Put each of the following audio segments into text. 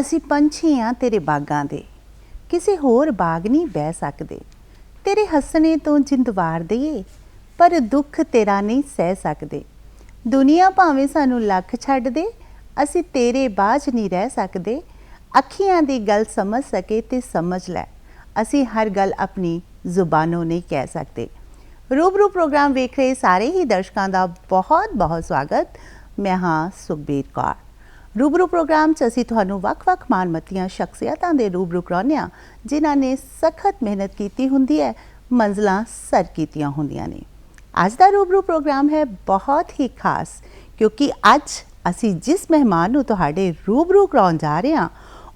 ਅਸੀਂ ਪੰਛੀ ਆਂ ਤੇਰੇ ਬਾਗਾਂ ਦੇ। ਕਿਸੇ ਹੋਰ ਬਾਗ ਨਹੀਂ ਬਹਿ ਸਕਦੇ। ਤੇਰੇ ਹੱਸਣੇ ਤੋਂ ਜਿੰਦ ਵਾਰ ਦਈਏ, ਪਰ ਦੁੱਖ ਤੇਰਾ ਨਹੀਂ ਸਹਿ ਸਕਦੇ। ਦੁਨੀਆ ਭਾਵੇਂ ਸਾਨੂੰ ਲੱਖ ਛੱਡ ਦੇ, ਅਸੀਂ ਤੇਰੇ ਬਾਝ ਨਹੀਂ ਰਹਿ ਸਕਦੇ। ਅੱਖੀਆਂ ਦੀ ਗੱਲ ਸਮਝ ਸਕੇ ਤੇ ਸਮਝ ਲੈ। ਅਸੀਂ ਹਰ ਗੱਲ ਆਪਣੀ ਜ਼ੁਬਾਨੋਂ ਨਹੀਂ ਕਹਿ ਸਕਦੇ। ਰੂਬਰੂ ਪ੍ਰੋਗਰਾਮ ਵੇਖ ਰਹੇ ਸਾਰੇ ਹੀ ਦਰਸ਼ਕਾਂ ਦਾ ਬਹੁਤ ਬਹੁਤ ਸਵਾਗਤ। ਮੈਂ ਹਾਂ ਸੁਖਬੀਰ ਕੌਰ। ਰੂਬਰੂ ਪ੍ਰੋਗਰਾਮ 'ਚ ਅਸੀਂ ਤੁਹਾਨੂੰ ਵੱਖ-ਵੱਖ ਮਾਨਮਤੀਆਂ ਸ਼ਖਸੀਅਤਾਂ ਦੇ ਰੂਬਰੂ ਕਰਾਉਂਦੇ ਹਾਂ ਜਿਨ੍ਹਾਂ ਨੇ ਸਖਤ ਮਿਹਨਤ ਕੀਤੀ ਹੁੰਦੀ ਹੈ, ਮੰਜ਼ਲਾਂ ਸਰ ਕੀਤੀਆਂ ਹੁੰਦੀਆਂ ਨੇ। ਅੱਜ ਦਾ ਰੂਬਰੂ ਪ੍ਰੋਗਰਾਮ ਹੈ ਬਹੁਤ ਹੀ ਖਾਸ, ਕਿਉਂਕਿ ਅੱਜ ਅਸੀਂ ਜਿਸ ਮਹਿਮਾਨ ਨੂੰ ਤੁਹਾਡੇ ਰੂਬਰੂ ਕਰਾਉਣ ਜਾ ਰਹੇ ਹਾਂ,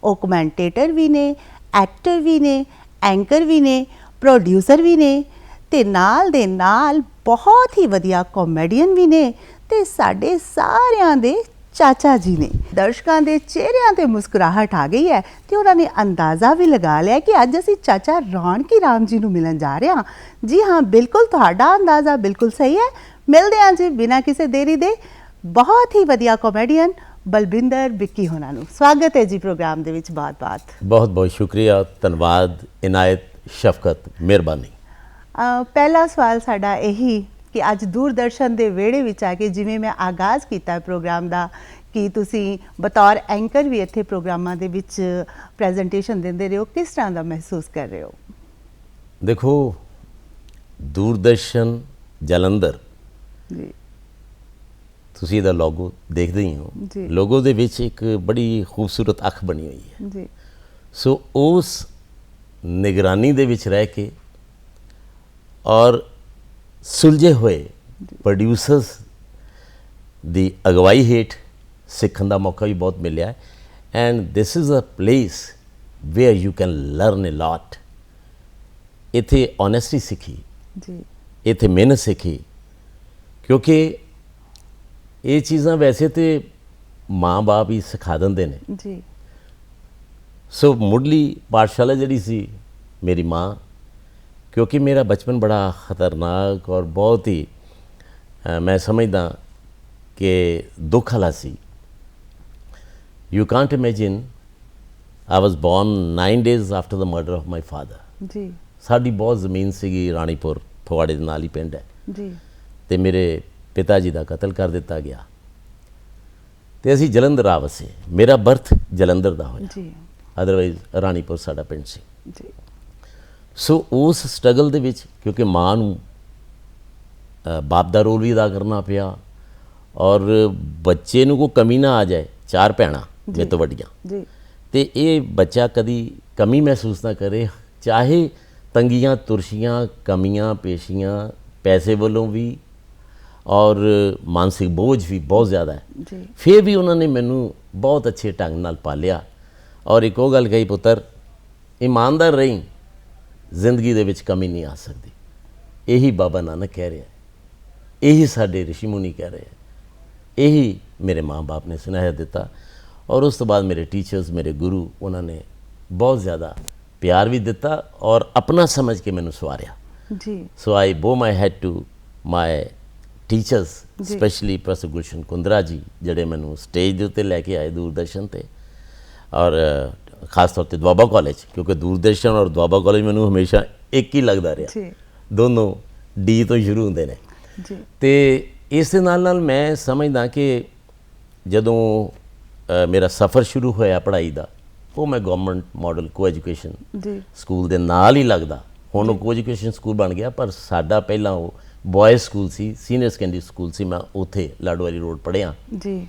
ਉਹ ਕਮੈਂਟੇਟਰ ਵੀ ਨੇ ਐਕਟਰ ਵੀ ਨੇ ਐਂਕਰ ਵੀ ਨੇ ਪ੍ਰੋਡਿਊਸਰ ਵੀ ਨੇ, ਤੇ ਨਾਲ ਦੇ ਨਾਲ ਬਹੁਤ ਹੀ ਵਧੀਆ ਕਾਮੇਡੀਅਨ ਵੀ ਨੇ, ਤੇ ਸਾਡੇ ਸਾਰਿਆਂ ਦੇ ਚਾਚਾ ਜੀ ਨੇ। ਦਰਸ਼ਕਾਂ ਦੇ ਚਿਹਰਿਆਂ ਤੇ ਮੁਸਕਰਾਹਟ ਆ ਗਈ ਹੈ ਤੇ ਉਹਨਾਂ ਨੇ ਅੰਦਾਜ਼ਾ ਵੀ ਲਗਾ ਲਿਆ ਕਿ ਅੱਜ ਅਸੀਂ ਚਾਚਾ ਰੌਣਕੀ ਰਾਮ ਜੀ ਨੂੰ ਮਿਲਣ ਜਾ ਰਹੇ ਹਾਂ। ਜੀ ਹਾਂ ਬਿਲਕੁਲ ਤੁਹਾਡਾ ਅੰਦਾਜ਼ਾ ਬਿਲਕੁਲ ਸਹੀ ਹੈ। ਮਿਲਦੇ ਹਾਂ ਜੀ ਬਿਨਾਂ ਕਿਸੇ ਦੇਰੀ ਦੇ। ਬਹੁਤ ਹੀ ਵਧੀਆ ਕਾਮੇਡੀਅਨ ਬਲਬਿੰਦਰ ਵਿੱਕੀ ਹੋਣਾ ਨੂੰ। ਸਵਾਗਤ ਹੈ ਜੀ ਪ੍ਰੋਗਰਾਮ ਦੇ ਵਿੱਚ ਬਾਤ-ਬਾਤ। ਬਹੁਤ ਬਹੁਤ ਸ਼ੁਕਰੀਆ ਧੰਨਵਾਦ ਇਨਾਇਤ ਸ਼ਫਕਤ ਮਿਹਰਬਾਨੀ। ਪਹਿਲਾ ਸਵਾਲ ਸਾਡਾ ਇਹੀ ਕਿ ਅੱਜ ਦੂਰਦਰਸ਼ਨ ਦੇ ਵਿਹੜੇ ਵਿੱਚ ਆ ਕੇ ਜਿਵੇਂ ਮੈਂ ਆਗਾਜ਼ ਕੀਤਾ ਪ੍ਰੋਗਰਾਮ ਦਾ ਕਿ ਤੁਸੀਂ ਬਤੌਰ ਐਂਕਰ ਵੀ ਇੱਥੇ ਪ੍ਰੋਗਰਾਮਾਂ ਦੇ ਵਿੱਚ ਪ੍ਰੈਜੈਂਟੇਸ਼ਨ ਦਿੰਦੇ ਰਹੇ ਹੋ ਕਿਸ ਤਰ੍ਹਾਂ ਦਾ ਮਹਿਸੂਸ ਕਰ ਰਹੇ ਹੋ? ਦੇਖੋ ਦੂਰਦਰਸ਼ਨ ਜਲੰਧਰ। ਜੀ। ਤੁਸੀਂ ਇਹਦਾ ਲੋਗੋ ਦੇਖਦੇ ਹੀ ਹੋ। ਲੋਗੋ ਦੇ ਵਿੱਚ ਇੱਕ ਬੜੀ ਖੂਬਸੂਰਤ ਅੱਖ ਬਣੀ ਹੋਈ ਹੈ। ਜੀ। ਸੋ ਉਸ ਨਿਗਰਾਨੀ ਦੇ ਵਿੱਚ ਰਹਿ ਕੇ ਔਰ ਸੁਲਝੇ ਹੋਏ ਪ੍ਰੋਡਿਊਸਰਸ ਦੀ ਅਗਵਾਈ ਹੇਠ ਸਿੱਖਣ ਦਾ ਮੌਕਾ ਵੀ ਬਹੁਤ ਮਿਲਿਆ ਹੈ। And this is a place where you can learn a lot ਇੱਥੇ ਓਨੈਸਟੀ ਸਿੱਖੀ। ਜੀ। ਇੱਥੇ ਮਿਹਨਤ ਸਿੱਖੀ। ਕਿਉਂਕਿ ਇਹ ਚੀਜ਼ਾਂ ਵੈਸੇ ਤੇ ਮਾਂ-ਬਾਪ ਹੀ ਸਿਖਾ ਦਿੰਦੇ ਨੇ। ਜੀ। ਸੋ ਮੁੱਢਲੀ ਪਾਠਸ਼ਾਲਾ ਜਿਹੜੀ ਸੀ ਮੇਰੀ ਮਾਂ ਕਿਉਂਕਿ ਮੇਰਾ ਬਚਪਨ ਬੜਾ ਖਤਰਨਾਕ ਔਰ ਬਹੁਤ ਹੀ ਮੈਂ ਸਮਝਦਾ ਕਿ ਦੁੱਖ ਵਾਲਾ ਸੀ। You can't imagine I was born 9 days after the murder of my father ਜੀ। ਸਾਡੀ ਬਹੁਤ ਜ਼ਮੀਨ ਸੀਗੀ ਰਾਣੀਪੁਰ ਫਗਵਾੜੇ ਦੇ ਨਾਲ ਹੀ ਪਿੰਡ ਹੈ। ਜੀ। ਤੇ ਮੇਰੇ ਪਿਤਾ ਜੀ ਦਾ ਕਤਲ ਕਰ ਦਿੱਤਾ ਗਿਆ। ਤੇ ਅਸੀਂ ਜਲੰਧਰ ਆ ਵਸੇ। ਮੇਰਾ ਬਰਥ ਜਲੰਧਰ ਦਾ ਹੋਇਆ। ਜੀ। ਅਦਰਵਾਈਜ਼ ਰਾਣੀਪੁਰ ਸਾਡਾ ਪਿੰਡ ਸੀ। ਜੀ। ਸੋ ਉਸ ਸਟਰਗਲ ਦੇ ਵਿੱਚ ਕਿਉਂਕਿ ਮਾਂ ਨੂੰ ਬਾਪ ਦਾ ਰੋਲ ਵੀ ਅਦਾ ਕਰਨਾ ਪਿਆ ਔਰ ਬੱਚੇ ਨੂੰ ਕੋਈ ਕਮੀ ਨਾ ਆ ਜਾਏ ਚਾਰ ਭੈਣਾਂ ਮੇਰੇ ਤੋਂ ਵੱਡੀਆਂ। ਜੀ। ਤੇ ਇਹ ਬੱਚਾ ਕਦੀ ਕਮੀ ਮਹਿਸੂਸ ਨਾ ਕਰੇ ਚਾਹੇ ਤੰਗੀਆਂ ਤੁਰਸ਼ੀਆਂ ਕਮੀਆਂ ਪੇਸ਼ੀਆਂ ਪੈਸੇ ਵੱਲੋਂ ਵੀ ਔਰ ਮਾਨਸਿਕ ਬੋਝ ਵੀ ਬਹੁਤ ਜ਼ਿਆਦਾ ਹੈ। ਜੀ। ਫਿਰ ਵੀ ਉਹਨਾਂ ਨੇ ਮੈਨੂੰ ਬਹੁਤ ਅੱਛੇ ਢੰਗ ਨਾਲ ਪਾਲਿਆ। ਔਰ ਇੱਕ ਉਹ ਗੱਲ ਕਹੀ ਪੁੱਤਰ ਇਮਾਨਦਾਰ ਰਹੀਂ ਜ਼ਿੰਦਗੀ ਦੇ ਵਿੱਚ ਕਮੀ ਨਹੀਂ ਆ ਸਕਦੀ। ਇਹੀ ਬਾਬਾ ਨਾਨਕ ਕਹਿ ਰਿਹਾ ਇਹੀ ਸਾਡੇ ਰਿਸ਼ੀ ਮੁਨੀ ਕਹਿ ਰਹੇ ਹੈ। ਇਹੀ ਮੇਰੇ ਮਾਂ-ਬਾਪ ਨੇ ਸੁਨੇਹਾ ਦਿੱਤਾ ਔਰ ਉਸ ਤੋਂ ਬਾਅਦ ਮੇਰੇ ਟੀਚਰਸ ਮੇਰੇ ਗੁਰੂ ਉਹਨਾਂ ਨੇ ਬਹੁਤ ਜ਼ਿਆਦਾ ਪਿਆਰ ਵੀ ਦਿੱਤਾ ਔਰ ਆਪਣਾ ਸਮਝ ਕੇ ਮੈਨੂੰ ਸਵਾਰਿਆ। ਜੀ। I bow my head to my teachers, ਜੀ। ਸਪੈਸ਼ਲੀ ਪ੍ਰੋਫੈਸਰ ਗੁਲਸ਼ਨ ਕੁੰਦਰਾ ਜੀ ਜਿਹੜੇ ਮੈਨੂੰ ਸਟੇਜ ਦੇ ਉੱਤੇ ਲੈ ਕੇ ਆਏ ਦੂਰਦਰਸ਼ਨ ਤੇ ਔਰ ਖਾਸ ਤੌਰ ਤੇ ਦੁਆਬਾ ਕਾਲਜ ਕਿਉਂਕਿ ਦੂਰਦਰਸ਼ਨ ਔਰ ਦੁਆਬਾ ਕਾਲਜ ਮੈਨੂੰ ਹਮੇਸ਼ਾ ਇੱਕ ਹੀ ਲੱਗਦਾ ਰਿਹਾ ਜੀ ਦੋਨੋਂ ਡੀ ਤੋਂ ਸ਼ੁਰੂ ਹੁੰਦੇ ਨੇ ਜੀ ਤੇ ਇਸ ਦੇ ਨਾਲ ਨਾਲ ਮੈਂ ਸਮਝਦਾ ਕਿ ਜਦੋਂ ਮੇਰਾ ਸਫ਼ਰ ਸ਼ੁਰੂ ਹੋਇਆ ਪੜ੍ਹਾਈ ਦਾ ਉਹ ਮੈਂ ਗਵਰਨਮੈਂਟ ਮਾਡਲ ਕੋ ਐਜੂਕੇਸ਼ਨ ਜੀ ਸਕੂਲ ਦੇ ਨਾਲ ਹੀ ਲੱਗਦਾ ਹੁਣ ਉਹ ਕੋ ਐਜੂਕੇਸ਼ਨ ਸਕੂਲ ਬਣ ਗਿਆ ਪਰ ਸਾਡਾ ਪਹਿਲਾਂ ਉਹ ਬॉयਜ਼ ਸਕੂਲ ਸੀ ਸੀਨੀਅਰ ਸੈਕੰਡਰੀ ਸਕੂਲ ਸੀ ਮੈਂ ਉੱਥੇ ਲਾਡੋਵਾਲੀ ਰੋਡ ਪੜ੍ਹਿਆ ਜੀ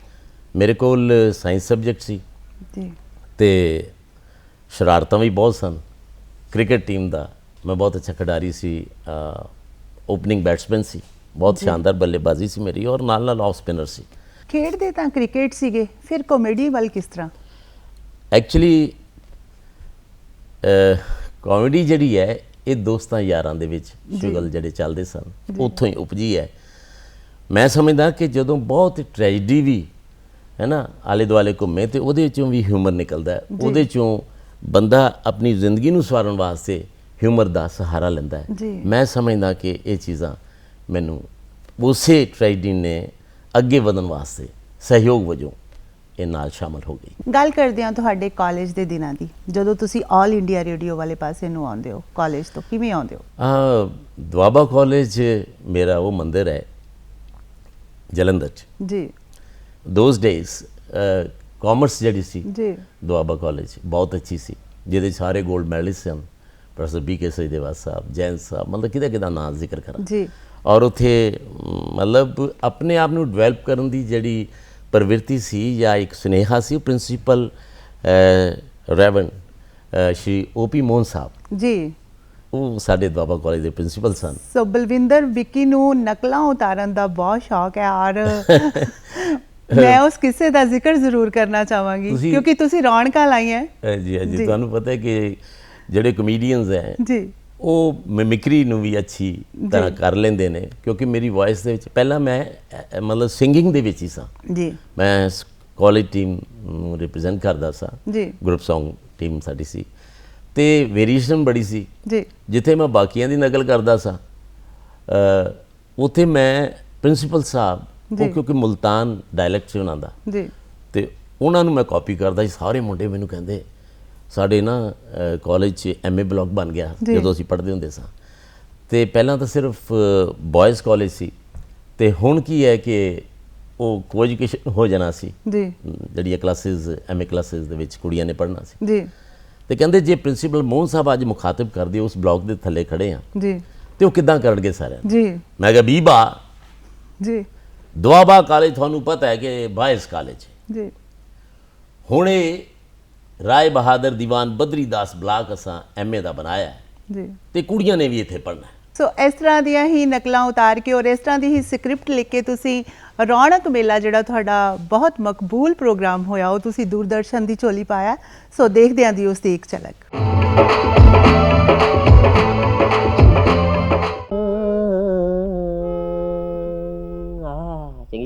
ਮੇਰੇ ਕੋਲ ਸਾਇੰਸ ਸਬਜੈਕਟ ਸੀ ਜੀ ਤੇ ਸ਼ਰਾਰਤਾਂ ਵੀ ਬਹੁਤ ਸਨ। ਕ੍ਰਿਕਟ ਟੀਮ ਦਾ ਮੈਂ ਬਹੁਤ ਅੱਛਾ ਖਿਡਾਰੀ ਸੀ ਓਪਨਿੰਗ ਬੈਟਸਮੈਨ ਸੀ। ਬਹੁਤ ਸ਼ਾਨਦਾਰ ਬੱਲੇਬਾਜ਼ੀ ਸੀ ਮੇਰੀ ਔਰ ਨਾਲ ਨਾਲ ਆਫ ਸਪਿਨਰ ਸੀ। ਖੇਡਦੇ ਤਾਂ ਕ੍ਰਿਕਟ ਸੀਗੇ ਫਿਰ ਕਾਮੇਡੀ ਵੱਲ ਕਿਸ ਤਰ੍ਹਾਂ? ਐਕਚੁਅਲੀ ਕਾਮੇਡੀ ਜਿਹੜੀ ਹੈ ਇਹ ਦੋਸਤਾਂ ਯਾਰਾਂ ਦੇ ਵਿੱਚ ਸ਼ੁਗਲ ਜਿਹੜੇ ਚੱਲਦੇ ਸਨ ਉੱਥੋਂ ਹੀ ਉਪਜੀ ਹੈ। ਮੈਂ ਸਮਝਦਾ ਕਿ ਜਦੋਂ ਬਹੁਤ ਟ੍ਰੈਜਡੀ ਵੀ ਹੈ ਨਾ ਆਲੇ ਦੁਆਲੇ ਘੁੰਮੇ ਤੇ ਉਹਦੇ ਵਿੱਚੋਂ ਵੀ ਹਿਊਮਰ ਨਿਕਲਦਾ ਹੈ। ਉਹਦੇ ਚੋਂ ਬੰਦਾ ਆਪਣੀ ਜ਼ਿੰਦਗੀ ਨੂੰ ਸਵਾਰਨ ਵਾਸਤੇ ਹਿਊਮਰ ਦਾ ਸਹਾਰਾ ਲੈਂਦਾ ਹੈ। ਮੈਂ ਸਮਝਦਾ ਕਿ ਇਹ ਚੀਜ਼ਾਂ ਮੈਨੂੰ ਉਸੇ ਟ੍ਰੈਜਡੀ ਨੇ ਅੱਗੇ ਵਧਣ ਵਾਸਤੇ ਸਹਿਯੋਗ ਵਜੋਂ ਇਹ ਨਾਲ ਸ਼ਾਮਲ ਹੋ ਗਈ। ਗੱਲ ਕਰਦੇ ਹਾਂ ਤੁਹਾਡੇ ਕਾਲਜ ਦੇ ਦਿਨਾਂ ਦੀ। ਜਦੋਂ ਤੁਸੀਂ 올 ਇੰਡੀਆ ਰੇਡੀਓ ਵਾਲੇ ਪਾਸੇ ਨੂੰ ਆਉਂਦੇ ਹੋ ਕਾਲਜ ਤੋਂ ਕਿਵੇਂ ਆਉਂਦੇ ਹੋ? ਆ ਦੁਆਬਾ ਕਾਲਜ ਮੇਰਾ ਉਹ ਮੰਦਿਰ ਹੈ ਜਲੰਧਰ ਚ। ਜੀ। ਦੋਸ ਡੇਜ਼ ਕਾਮਰਸ ਜਿਹੜੀ ਸੀ ਜੀ। ਦੁਆਬਾ ਕਾਲਜ ਬਹੁਤ ਅੱਛੀ ਸੀ। ਜਿਹਦੇ ਸਾਰੇ 골ਡ ਮੈਡਲਿਸਟ ਸਨ professor B K Sachdeva Sahib Jain Sahib ਮਤਲਬ ਕਿਹਦਾ ਕਿਹਦਾ ਨਾਮ ਜ਼ਿਕਰ ਕਰਾਂ। ਜੀ। ਔਰ ਉਥੇ ਮਤਲਬ ਆਪਣੇ ਆਪ ਨੂੰ ਡਿਵੈਲਪ ਕਰਨ ਦੀ ਜਿਹੜੀ ਪ੍ਰਵਿਰਤੀ ਸੀ ਜਾਂ ਇੱਕ ਸੁਨੇਹਾ ਸੀ ਪ੍ਰਿੰਸੀਪਲ ਰੈਵਨ ਸ਼੍ਰੀ ਓਪੀ ਮੋਹਨ ਸਾਹਿਬ। ਜੀ। ਉਹ ਸਾਡੇ ਦੁਆਬਾ ਕਾਲਜ ਦੇ ਪ੍ਰਿੰਸੀਪਲ ਸਨ। ਸੋ ਬਲਵਿੰਦਰ ਵਿੱਕੀ ਨੂੰ ਨਕਲਾਂ ਉਤਾਰਨ ਦਾ ਬਹੁਤ ਸ਼ੌਕ ਹੈ ਔਰ ਮੈਂ ਉਸ ਕਿੱਸੇ ਦਾ ਜ਼ਿਕਰ ਜ਼ਰੂਰ ਕਰਨਾ ਚਾਹਾਂਗੀ ਕਿਉਂਕਿ ਤੁਸੀਂ ਰੌਣਕਾਂ ਲਾਈਆਂ ਜੀ ਜੀ। ਤੁਹਾਨੂੰ ਪਤਾ ਹੈ ਕਿ ਜਿਹੜੇ ਕਮੇਡੀਅਨਸ ਹੈ ਜੀ। ਉਹ ਮਿਮਿਕਰੀ ਨੂੰ ਵੀ ਅੱਛੀ ਤਰ੍ਹਾਂ ਕਰ ਲੈਂਦੇ ਨੇ ਕਿਉਂਕਿ ਮੇਰੀ ਵੌਇਸ ਦੇ ਵਿੱਚ ਪਹਿਲਾਂ ਮੈਂ ਮਤਲਬ ਸਿੰਗਿੰਗ ਦੇ ਵਿੱਚ ਹੀ ਸਾਂ। ਜੀ। ਮੈਂ ਕਾਲਜ ਟੀਮ ਨੂੰ ਰਿਪਰੈਜ਼ੈਂਟ ਕਰਦਾ ਸਾਂ। ਜੀ। ਗਰੁੱਪ Song ਟੀਮ ਸਾਡੀ ਸੀ। ਤੇ ਵੇਰੀਏਸ਼ਨ ਬੜੀ ਸੀ। ਜੀ। ਜਿੱਥੇ ਮੈਂ ਬਾਕੀਆਂ ਦੀ ਨਕਲ ਕਰਦਾ ਸਾਂ ਉੱਥੇ ਮੈਂ ਪ੍ਰਿੰਸੀਪਲ ਸਾਹਿਬ। ਉਹ ਕਿਉਂਕਿ ਮੁਲਤਾਨ ਡਾਇਲੈਕਟ ਚ ਉਹਨਾਂ ਦਾ। ਜੀ। ਤੇ ਉਹਨਾਂ ਨੂੰ ਮੈਂ ਕਾਪੀ ਕਰਦਾ ਸੀ। ਸਾਰੇ ਮੁੰਡੇ ਮੈਨੂੰ ਕਹਿੰਦੇ ਸਾਡੇ ਨਾ ਕਾਲਜ 'ਚ ਐਮਏ ਬਲਾਕ ਬਣ ਗਿਆ। ਜਦੋਂ ਅਸੀਂ ਪੜ੍ਹਦੇ ਹੁੰਦੇ ਸਾਂ। ਤੇ ਪਹਿਲਾਂ ਤਾਂ ਸਿਰਫ ਬॉयਜ਼ ਕਾਲਜ ਸੀ। ਤੇ ਹੁਣ ਕੀ ਹੈ ਕਿ ਉਹ ਕੋਐਜੂਕੇਸ਼ਨ ਹੋ ਜਾਣਾ ਸੀ। ਜੀ। ਜਿਹੜੀਆਂ ਕਲਾਸਿਸ ਐਮਏ ਕਲਾਸਿਸ ਦੇ ਵਿੱਚ ਕੁੜੀਆਂ ਨੇ ਪੜ੍ਹਨਾ ਸੀ। ਜੀ। ਤੇ ਕਹਿੰਦੇ ਜੇ ਪ੍ਰਿੰਸੀਪਲ ਮੋਹਨ ਸਾਹਿਬ ਅੱਜ ਮੁਖਾਤਬ ਕਰਦੇ ਉਸ ਬਲਾਕ ਦੇ ਥੱਲੇ ਖੜੇ ਆ। ਜੀ। ਤੇ ਉਹ ਕਿੱਦਾਂ ਕਰਨਗੇ ਸਾਰਿਆਂ? ਜੀ। ਮੈਂ ਕਿਹਾ ਬੀਬਾ। ਜੀ। ਦੁਆਬਾ ਕਾਲਜ ਤੁਹਾਨੂੰ ਪਤਾ ਹੈ ਕਿ ਬਾਇਸ ਕਾਲਜ ਜੀ। ਹੁਣੇ ਰਾਏ ਬਹਾਦਰ ਦੀਵਾਨ ਬਦਰੀ ਦਾਸ ਬਲਾਕ ਅਸਾਂ ਐਮਏ ਦਾ ਬਣਾਇਆ ਜੀ। ਤੇ ਕੁੜੀਆਂ ਨੇ ਵੀ ਇੱਥੇ ਪੜ੍ਹਨਾ ਹੈ। ਸੋ ਇਸ ਤਰ੍ਹਾਂ ਦੀਆਂ ਹੀ ਨਕਲਾਂ ਉਤਾਰ ਕੇ ਔਰ ਇਸ ਤਰ੍ਹਾਂ ਦੀ ਹੀ ਸਕ੍ਰਿਪਟ ਲਿਖ ਕੇ ਤੁਸੀਂ ਰੌਣਕ ਮੇਲਾ ਜਿਹੜਾ ਤੁਹਾਡਾ ਬਹੁਤ ਮਕਬੂਲ ਪ੍ਰੋਗਰਾਮ ਹੋਇਆ ਉਹ ਤੁਸੀਂ ਦੂਰਦਰਸ਼ਨ ਦੀ ਝੋਲੀ ਪਾਇਆ। ਸੋ ਦੇਖਦੇ ਆਂ ਦੀ ਉਸ ਦੀ ਇੱਕ ਝਲਕ।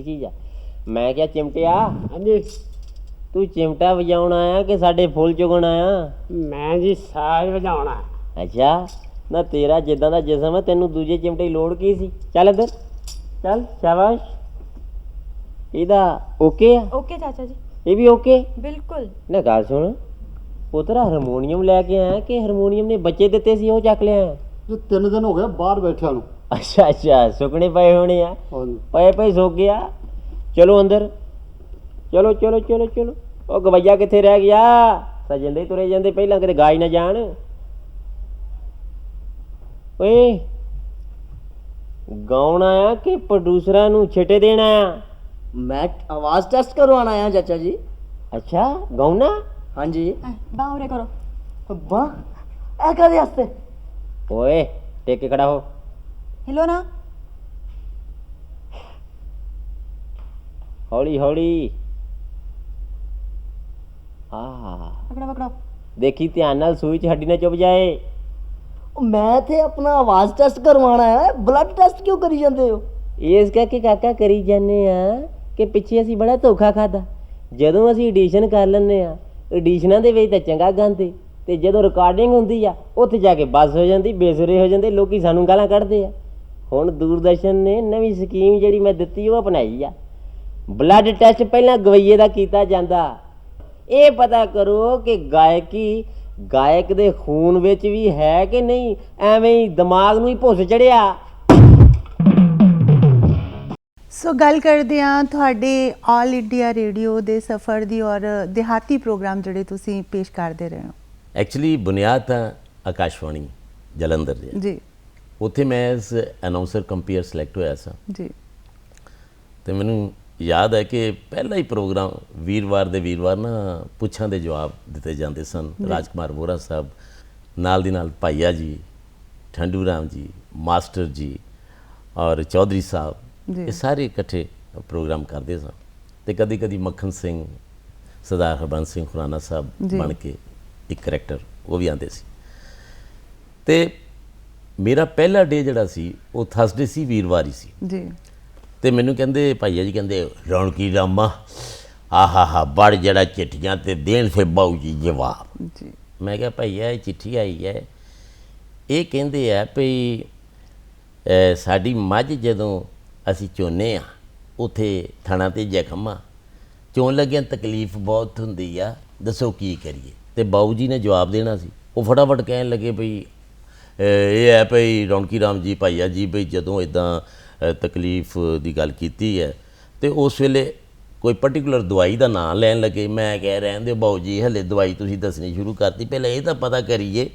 ਚੀਜ਼ ਆ। ਮੈਂ ਕਿਹਾ ਚਿਮਟਿਆ ਹਾਂਜੀ। ਤੂੰ ਚਿਮਟਾ ਵਜਾਉਣ ਆਇਆ ਕਿ ਸਾਡੇ ਫੁੱਲ ਚੁਗਣ ਆਇਆ? ਮੈਂ ਜੀ ਸਾਜ਼ ਵਜਾਉਣਾ ਅੱਛਾ ਨਾ ਤੇਰਾ ਜਿੱਦਾਂ ਦਾ ਜਿਸਮ ਹੈ ਤੈਨੂੰ ਦੂਜੇ ਚਿਮਟੇ ਦੀ ਲੋੜ ਕੀ ਸੀ? ਚੱਲ ਇੱਧਰ। ਚੱਲ ਸ਼ਾਬਾਸ਼। ਇਹਦਾ ਓਕੇ ਆ? ਓਕੇ ਚਾਚਾ ਜੀ। ਇਹ ਵੀ ਓਕੇ? ਬਿਲਕੁਲ। ਨਾ ਗੱਲ ਸੁਣ। ਪੁੱਤਰਾ ਹਾਰਮੋਨੀਅਮ ਲੈ ਕੇ ਆਇਆ ਕਿ ਹਾਰਮੋਨੀਅਮ ਨੇ ਬੱਚੇ ਦਿੱਤੇ ਸੀ ਉਹ ਚੱਕ ਲਿਆ? ਜੀ ਤਿੰਨ ਦਿਨ ਹੋ ਗਏ ਬਾਹਰ ਬੈਠਿਆਂ ਨੂੰ। ਅੱਛਾ ਅੱਛਾ ਸੁੱਕਣੇ ਪਏ ਹੋਣੇ ਆ। ਹਾਂਜੀ। ਪਏ ਪਏ ਸੁੱਕ ਗਿਆ। ਚਲੋ ਅੰਦਰ। ਚਲੋ ਚਲੋ ਚਲੋ ਚਲੋ। ਉਹ ਗਵਈਆ ਕਿੱਥੇ ਰਹਿ ਗਿਆ? ਸਜੰਦੇ ਤੁਰੇ ਜਾਂਦੇ ਪਹਿਲਾਂ ਕਿਤੇ ਗਾਈ ਨਾ ਜਾਣ। ਓਏ ਗਾਉਣਾ ਆ ਕਿ ਪ੍ਰੋਡਿਊਸਰਾਂ ਨੂੰ ਛਿੱਟੇ ਦੇਣਾ ਆ ਮੈਂ ਆਵਾਜ਼ ਟੈਸਟ ਕਰਵਾਉਣ ਆਇਆ ਚਾਚਾ ਜੀ। ਅੱਛਾ ਗਾਉਣਾ? ਹਾਂਜੀ। ਬਾਹ ਉਰੇ ਕਰੋ। ਵਾਹ ਇਹ ਕਾਦੇ ਵਾਸਤੇ? ਓਏ ਟੇਕ ਕੇ ਖੜਾ ਹੋ। ਹਿਲੋ ਨਾ। ਹੌਲੀ ਹੌਲੀ। ਆ। ਪਕੜੋ ਪਕੜੋ। ਦੇਖੀ ਧਿਆਨ ਨਾਲ ਸੂਈ ਚ ਹੱਡੀ ਨਾ ਚੁੱਭ ਜਾਏ। ਮੈਂ ਤੇ ਆਪਣਾ ਆਵਾਜ਼ ਟੈਸਟ ਕਰਵਾਉਣ ਆਇਆ ਬਲੱਡ ਟੈਸਟ ਕਿਉਂ ਕਰੀ ਜਾਂਦੇ ਹੋ? ਇਸ ਕਰਕੇ ਕਾਕਾ ਕਰੀ ਜਾਂਦੇ ਆ ਕਿ ਪਿੱਛੇ ਅਸੀਂ ਬੜਾ ਧੋਖਾ ਖਾਦਾ ਜਦੋਂ ਅਸੀਂ ਐਡੀਸ਼ਨ ਕਰ ਲੈਂਦੇ ਆ ਐਡੀਸ਼ਨਾਂ ਦੇ ਵਿੱਚ ਤਾਂ ਚੰਗਾ ਗਾਉਂਦੇ ਤੇ ਜਦੋਂ ਰਿਕਾਰਡਿੰਗ ਹੁੰਦੀ ਆ ਉੱਥੇ ਜਾ ਕੇ ਬੱਸ ਹੋ ਜਾਂਦੀ ਬੇਸੁਰੇ ਹੋ ਜਾਂਦੇ ਲੋਕੀ ਸਾਨੂੰ ਗਾਲਾਂ ਕੱਢਦੇ ਆ। ਹੁਣ ਦੂਰਦਰਸ਼ਨ ਨੇ ਨਵੀਂ ਸਕੀਮ ਜਿਹੜੀ ਮੈਂ ਦਿੱਤੀ ਉਹ ਅਪਣਾਈ ਆ। ਬਲੱਡ ਟੈਸਟ ਪਹਿਲਾਂ ਗਵਈਏ ਦਾ ਕੀਤਾ ਜਾਂਦਾ। ਇਹ ਪਤਾ ਕਰੋ ਕਿ ਗਾਇਕੀ ਗਾਇਕ ਦੇ ਖੂਨ ਵਿੱਚ ਵੀ ਹੈ ਕਿ ਨਹੀਂ ਐਵੇਂ ਹੀ ਦਿਮਾਗ ਨੂੰ ਹੀ ਭੁੱਸ ਚੜਿਆ। ਸੋ ਗੱਲ ਕਰਦੇ ਹਾਂ ਤੁਹਾਡੇ 올 ਇੰਡੀਆ ਰੇਡੀਓ ਦੇ ਸਫ਼ਰ ਦੀ ਔਰ ਦਿਹਾਤੀ ਪ੍ਰੋਗਰਾਮ ਜਿਹੜੇ ਤੁਸੀਂ ਪੇਸ਼ ਕਰਦੇ ਰਹੇ ਹੋ। ਐਕਚੁਅਲੀ ਬੁਨਿਆਦ ਤਾਂ ਆਕਾਸ਼ਵਾਣੀ ਜਲੰਧਰ ਦੀ। ਜੀ। ਉੱਥੇ ਮੈਂ ਐਸ ਅਨਾਉਂਸਰ ਕੰਪੀਅਰ ਸਿਲੈਕਟ ਹੋਇਆ ਸਾਂ। ਜੀ। ਤੇ ਮੈਨੂੰ ਯਾਦ ਹੈ ਕਿ ਪਹਿਲਾ ਹੀ ਪ੍ਰੋਗਰਾਮ ਵੀਰਵਾਰ ਦੇ ਵੀਰਵਾਰ ਨਾ ਪੁੱਛਾਂ ਦੇ ਜਵਾਬ ਦਿੱਤੇ ਜਾਂਦੇ ਸਨ। ਰਾਜਕੁਮਾਰ ਵੋਰਾ ਸਾਹਿਬ ਨਾਲ ਦੀ ਨਾਲ ਭਾਈਆ ਜੀ ਠੰਡੂ ਰਾਮ ਜੀ ਮਾਸਟਰ ਜੀ ਔਰ ਚੌਧਰੀ ਸਾਹਿਬ। ਇਹ ਸਾਰੇ ਇਕੱਠੇ ਪ੍ਰੋਗਰਾਮ ਕਰਦੇ ਸਨ ਤੇ ਕਦੀ ਕਦੀ ਮੱਖਣ ਸਿੰਘ ਸਰਦਾਰ ਹਰਬੰਸ ਸਿੰਘ ਖੁਰਾਨਾ ਸਾਹਿਬ। ਬਣ ਕੇ ਇੱਕ ਕਰੈਕਟਰ ਉਹ ਵੀ ਆਉਂਦੇ ਸੀ। ਤੇ ਮੇਰਾ ਪਹਿਲਾ ਡੇ ਜਿਹੜਾ ਸੀ ਉਹ ਥਰਸਡੇ ਸੀ ਵੀਰਵਾਰੀ ਸੀ। ਜੀ। ਤੇ ਮੈਨੂੰ ਕਹਿੰਦੇ ਭਾਈਆ ਜੀ ਕਹਿੰਦੇ ਰੌਣਕੀ ਰਾਮਾ ਆਹਾ ਹਾ ਬੜ ਜਿਹੜਾ ਚਿੱਠੀਆਂ ਤੇ ਦੇਣ ਸੇ ਬਾਊ ਜੀ ਜਵਾਬ। ਜੀ। ਮੈਂ ਕਿਹਾ ਭਾਈਆ ਇਹ ਚਿੱਠੀ ਆਈ ਹੈ। ਇਹ ਕਹਿੰਦੇ ਆ ਭਈ ਸਾਡੀ ਮੱਝ ਜਦੋਂ ਅਸੀਂ ਚੋਨੇ ਆ ਉਥੇ ਥਣਾ ਤੇ ਜ਼ਖਮਾ ਚੋਣ ਲੱਗਿਆਂ ਤਕਲੀਫ ਬਹੁਤ ਹੁੰਦੀ ਆ ਦੱਸੋ ਕੀ ਕਰੀਏ? ਤੇ ਬਾਊ ਜੀ ਨੇ ਜਵਾਬ ਦੇਣਾ ਸੀ। ਉਹ ਫਟਾਫਟ ਕਹਿਣ ਲੱਗੇ ਭਈ ਇਹ ਹੈ ਭਈ ਰੌਣਕੀ ਰਾਮ ਜੀ ਭਾਈਆ ਜੀ ਭਈ ਜਦੋਂ ਇਦਾਂ ਤਕਲੀਫ ਦੀ ਗੱਲ ਕੀਤੀ ਹੈ। ਤੇ ਉਸ ਵੇਲੇ ਕੋਈ ਪਾਰਟਿਕੂਲਰ ਦਵਾਈ ਦਾ ਨਾਮ ਲੈਣ ਲੱਗੇ। ਮੈਂ ਕਹਿ ਰਹਿਣ ਦਿਓ ਬਾਊ ਜੀ ਹਲੇ ਦਵਾਈ ਤੁਸੀਂ ਦੱਸਣੀ ਸ਼ੁਰੂ ਕਰਤੀ। ਪਹਿਲਾਂ ਇਹ ਤਾਂ ਪਤਾ ਕਰੀਏ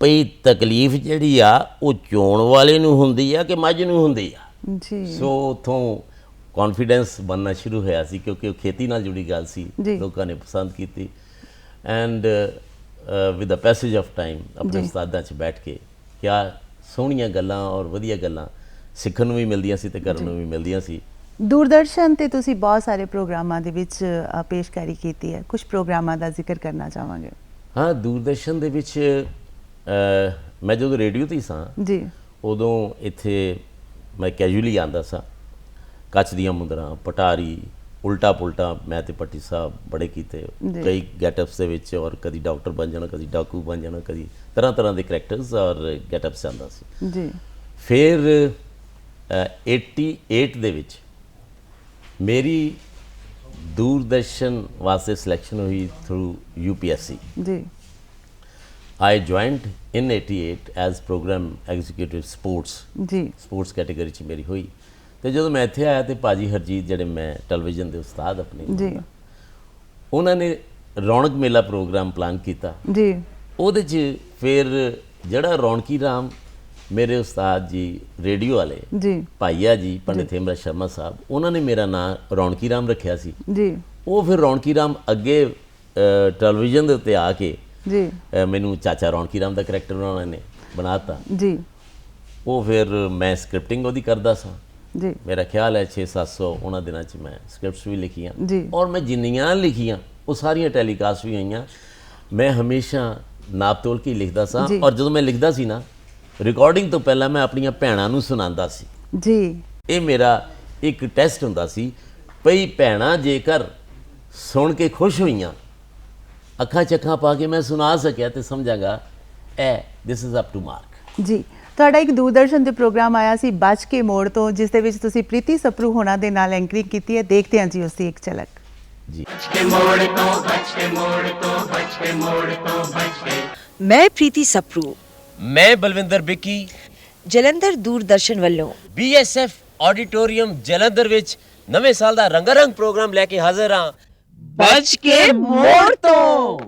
ਭਈ ਤਕਲੀਫ ਜਿਹੜੀ ਆ ਉਹ ਚੋਣ ਵਾਲੇ ਨੂੰ ਹੁੰਦੀ ਆ ਕਿ ਮੱਝ ਨੂੰ ਹੁੰਦੀ ਆ? ਜੀ। ਸੋ ਉਥੋਂ ਕੌਨਫੀਡੈਂਸ ਬਣਨਾ ਸ਼ੁਰੂ ਹੋਇਆ ਸੀ ਕਿਉਂਕਿ ਉਹ ਖੇਤੀ ਨਾਲ ਜੁੜੀ ਗੱਲ ਸੀ। ਲੋਕਾਂ ਨੇ ਪਸੰਦ ਕੀਤੀ। And with the passage of time ਆਪਣੇ ਉਸਤਾਦਾਂ 'ਚ ਬੈਠ ਕੇ ਕਿਆ ਸੋਹਣੀਆਂ ਗੱਲਾਂ ਔਰ ਵਧੀਆ ਗੱਲਾਂ। ਸਿੱਖਣ ਨੂੰ ਵੀ ਮਿਲਦੀਆਂ ਸੀ ਤੇ ਕਰਨ ਨੂੰ ਵੀ ਮਿਲਦੀਆਂ ਸੀ। ਦੂਰਦਰਸ਼ਨ ਤੇ ਤੁਸੀਂ ਬਹੁਤ ਸਾਰੇ ਪ੍ਰੋਗਰਾਮਾਂ ਦੇ ਵਿੱਚ ਪੇਸ਼ਕਾਰੀ ਕੀਤੀ ਹੈ। ਕੁਝ ਪ੍ਰੋਗਰਾਮਾਂ ਦਾ ਜ਼ਿਕਰ ਕਰਨਾ ਚਾਹਾਂਗੇ। ਹਾਂ ਦੂਰਦਰਸ਼ਨ ਦੇ ਵਿੱਚ ਮੈਂ ਜਦੋਂ ਰੇਡੀਓ ਤੇ ਸਾਂ ਜੀ। ਉਦੋਂ ਇੱਥੇ ਮੈਂ ਕੈਜੂਅਲੀ ਆਂਦਾ ਸਾਂ। ਕੱਚ ਦੀਆਂ ਮੁੰਦਰਾਂ ਪਟਾਰੀ ਉਲਟਾ ਪੁਲਟਾ ਮੈਂ ਤੇ ਪੱਟੀ ਸਾਹਿਬ ਬੜੇ ਕੀਤੇ। ਕਈ ਗੈਟਅਪਸ ਦੇ ਵਿੱਚ ਔਰ ਕਦੀ ਡਾਕਟਰ ਬਣ ਜਾਣਾ ਕਦੀ ਡਾਕੂ ਬਣ ਜਾਣਾ ਕਦੀ ਤਰ੍ਹਾਂ ਤਰ੍ਹਾਂ ਦੇ ਕਰੈਕਟਰਸ ਔਰ ਗੈਟਅਪਸ ਆਂਦਾ ਸੀ। ਜੀ। ਫਿਰ 88 ਦੇ ਵਿੱਚ ਮੇਰੀ ਦੂਰਦਰਸ਼ਨ ਵਾਸਤੇ ਸਿਲੈਕਸ਼ਨ ਹੋਈ ਥਰੂ ਯੂਪੀਐਸਸੀ ਜੀ। I joined in 88 as program executive sports. ਜੀ। ਸਪੋਰਟਸ ਕੈਟਾਗਰੀ ਚ ਮੇਰੀ ਹੋਈ। ਤੇ ਜਦੋਂ ਮੈਂ ਇੱਥੇ ਆਇਆ ਤੇ ਭਾਜੀ ਹਰਜੀਤ ਜਿਹੜੇ ਮੈਂ ਟੈਲੀਵਿਜ਼ਨ ਦੇ ਉਸਤਾਦ ਆਪਣੇ ਜੀ। ਉਹਨਾਂ ਨੇ ਰੌਣਕ ਮੇਲਾ ਪ੍ਰੋਗਰਾਮ ਪਲਾਨ ਕੀਤਾ। ਜੀ। ਉਹਦੇ ਚ ਫਿਰ ਜਿਹੜਾ ਰੌਣਕੀ ਰਾਮ ਮੇਰੇ ਉਸਤਾਦ ਜੀ ਰੇਡੀਓ ਵਾਲੇ ਜੀ। ਭਾਈਆ ਜੀ ਪੰਡਿਤ ਹੇਮਰਾ ਸ਼ਰਮਾ ਸਾਹਿਬ ਉਹਨਾਂ ਨੇ ਮੇਰਾ ਨਾਮ ਰੌਣਕੀ ਰਾਮ ਰੱਖਿਆ ਸੀ। ਜੀ। ਉਹ ਫਿਰ ਰੌਣਕੀ ਰਾਮ ਅੱਗੇ ਟੈਲੀਵਿਜ਼ਨ ਦੇ ਉੱਤੇ ਆ ਕੇ ਜੀ। ਮੈਨੂੰ ਚਾਚਾ ਰੌਣਕੀ ਰਾਮ ਦਾ ਕਰੈਕਟਰ ਉਹਨਾਂ ਨੇ ਬਣਾਤਾ। ਜੀ। ਉਹ ਫਿਰ ਮੈਂ ਸਕ੍ਰਿਪਟਿੰਗ ਉਹਦੀ ਕਰਦਾ ਸਾਂ। ਜੀ। ਮੇਰਾ ਖਿਆਲ ਹੈ 6-700 ਉਹਨਾਂ ਦਿਨਾਂ 'ਚ ਮੈਂ ਸਕ੍ਰਿਪਟਸ ਵੀ ਲਿਖੀਆਂ। ਜੀ। ਔਰ ਮੈਂ ਜਿੰਨੀਆਂ ਲਿਖੀਆਂ ਉਹ ਸਾਰੀਆਂ ਟੈਲੀਕਾਸਟ ਵੀ ਹੋਈਆਂ। ਮੈਂ ਹਮੇਸ਼ਾ ਨਾਪ ਤੋਲ ਕੇ ਲਿਖਦਾ ਸਾਂ। ਔਰ ਜਦੋਂ ਮੈਂ ਲਿਖਦਾ ਸੀ ਨਾ ਰਿਕਾਰਡਿੰਗ ਤੋਂ ਪਹਿਲਾਂ ਮੈਂ ਆਪਣੀਆਂ ਭੈਣਾਂ ਨੂੰ ਸੁਣਾਉਂਦਾ ਸੀ। ਜੀ। ਇਹ ਮੇਰਾ ਇੱਕ ਟੈਸਟ ਹੁੰਦਾ ਸੀ। ਭਈ ਭੈਣਾਂ ਜੇਕਰ ਸੁਣ ਕੇ ਖੁਸ਼ ਹੋਈਆਂ ਅੱਖਾਂ ਚੱਖਾਂ ਪਾ ਕੇ ਮੈਂ ਸੁਣਾ ਸਕਿਆ ਤੇ ਸਮਝਾਂਗਾ ਇਹ this is up to mark ਜੀ। ਤੁਹਾਡਾ ਇੱਕ ਦੂਰਦਰਸ਼ਨ ਤੇ ਪ੍ਰੋਗਰਾਮ ਆਇਆ ਸੀ ਬਚ ਕੇ ਮੋੜ ਤੋਂ ਜਿਸ ਦੇ ਵਿੱਚ ਤੁਸੀਂ ਪ੍ਰੀਤੀ ਸਪਰੂ ਹੋਣਾ ਦੇ ਨਾਲ ਐਂਕਰਿੰਗ ਕੀਤੀ ਹੈ। ਦੇਖਦੇ ਹਾਂ ਜੀ ਉਸ ਦੀ ਇੱਕ ਝਲਕ। ਜੀ। ਮੈਂ ਪ੍ਰੀਤੀ ਸਪਰੂ ਮੈਂ ਬਲਵਿੰਦਰ ਬਿੱਕੀ ਜਲੰਧਰ ਦੂਰਦਰਸ਼ਨ ਵੱਲੋਂ ਬੀਐਸਐਫ ਆਡੀਟੋਰੀਅਮ ਜਲੰਧਰ ਵਿੱਚ ਨਵੇਂ ਸਾਲ ਦਾ ਰੰਗਾਰੰਗ ਪ੍ਰੋਗਰਾਮ ਲੈ ਕੇ ਹਾਜ਼ਰ ਹਾਂ। ਬਚ ਕੇ ਮੋੜ ਤੋਂ।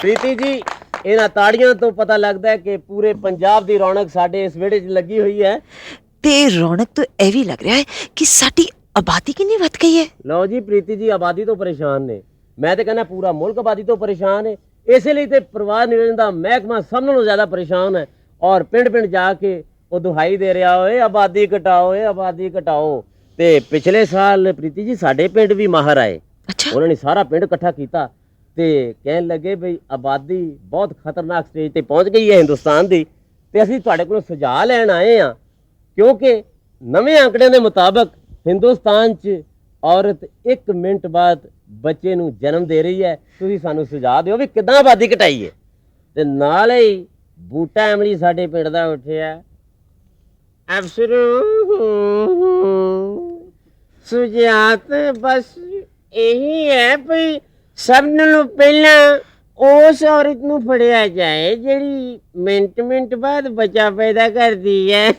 ਪ੍ਰੀਤੀ ਜੀ ਇਹਨਾਂ ਤਾੜੀਆਂ ਤੋਂ ਪਤਾ ਲੱਗਦਾ ਹੈ ਕਿ ਪੂਰੇ ਪੰਜਾਬ ਦੀ ਰੌਣਕ ਸਾਡੇ ਇਸ ਵਿਹੜੇ 'ਚ ਲੱਗੀ ਹੋਈ ਹੈ। ਤੇ ਰੌਣਕ ਤੋਂ ਇਹ ਵੀ ਲੱਗ ਰਿਹਾ ਹੈ ਕਿ ਸਾਡੀ ਆਬਾਦੀ ਕਿੰਨੀ ਵੱਧ ਗਈ ਹੈ। ਲਓ ਜੀ ਪ੍ਰੀਤੀ ਜੀ ਆਬਾਦੀ ਤੋਂ ਪਰੇਸ਼ਾਨ ਨੇ। ਮੈਂ ਤੇ ਕਹਿੰਦਾ ਪੂਰਾ ਮੁਲਕ ਆਬਾਦੀ ਤੋਂ ਪਰੇਸ਼ਾਨ ਹੈ। ਇਸੇ ਲਈ ਤੇ ਪਰਿਵਾਰ ਨਿਯੋਜਨ ਦਾ ਮਹਿਕਮਾ ਸਭ ਨਾਲੋਂ ਜ਼ਿਆਦਾ ਪਰੇਸ਼ਾਨ ਹੈ ਔਰ ਪਿੰਡ ਪਿੰਡ ਜਾ ਕੇ ਉਹ ਦੁਹਾਈ ਦੇ ਰਿਹਾ ਓਏ ਆਬਾਦੀ ਘਟਾਓ ਏ ਆਬਾਦੀ ਘਟਾਓ। ਤੇ ਪਿਛਲੇ ਸਾਲ ਪ੍ਰੀਤੀ ਜੀ ਸਾਡੇ ਪਿੰਡ ਵੀ ਮਾਹਰ ਆਏ। ਅੱਛਾ। ਉਹਨਾਂ ਨੇ ਸਾਰਾ ਪਿੰਡ ਇਕੱਠਾ ਕੀਤਾ ਤੇ ਕਹਿਣ ਲੱਗੇ ਬਈ ਆਬਾਦੀ ਬਹੁਤ ਖਤਰਨਾਕ ਸਟੇਜ ਤੇ ਪਹੁੰਚ ਗਈ ਹੈ ਹਿੰਦੁਸਤਾਨ ਦੀ ਤੇ ਅਸੀਂ ਤੁਹਾਡੇ ਕੋਲੋਂ ਸੁਝਾਅ ਲੈਣ ਆਏ ਆ ਕਿਉਂਕਿ ਨਵੇਂ ਅੰਕੜਿਆਂ ਦੇ ਮੁਤਾਬਕ ਹਿੰਦੁਸਤਾਨ 'ਚ ਔਰਤ 1 ਮਿੰਟ ਬਾਅਦ ਬੱਚੇ ਨੂੰ ਜਨਮ ਦੇ ਰਹੀ ਹੈ ਤੁਸੀਂ ਸਾਨੂੰ ਸੁਝਾਅ ਦਿਓ ਵੀ ਕਿਦਾਂ ਆਬਾਦੀ ਘਟਾਈਏ ਤੇ ਨਾਲ ਹੀ ਬੂਟਾ ਐਮਲੀ ਸਾਡੇ ਪਿੰਡ ਦਾ ਉੱਠਿਆ ਅਫਸਰੂ ਸੁਝਾਤ ਬਸ ਇਹੀ ਹੈ ਵੀ ਸਭ ਨਾਲੋਂ ਪਹਿਲਾਂ ਉਸ ਔਰਤ ਨੂੰ ਫੜਿਆ ਜਾਏ ਜਿਹੜੀ ਮਿੰਟ ਮਿੰਟ ਬਾਅਦ ਬੱਚਾ ਪੈਦਾ ਕਰਦੀ ਹੈ।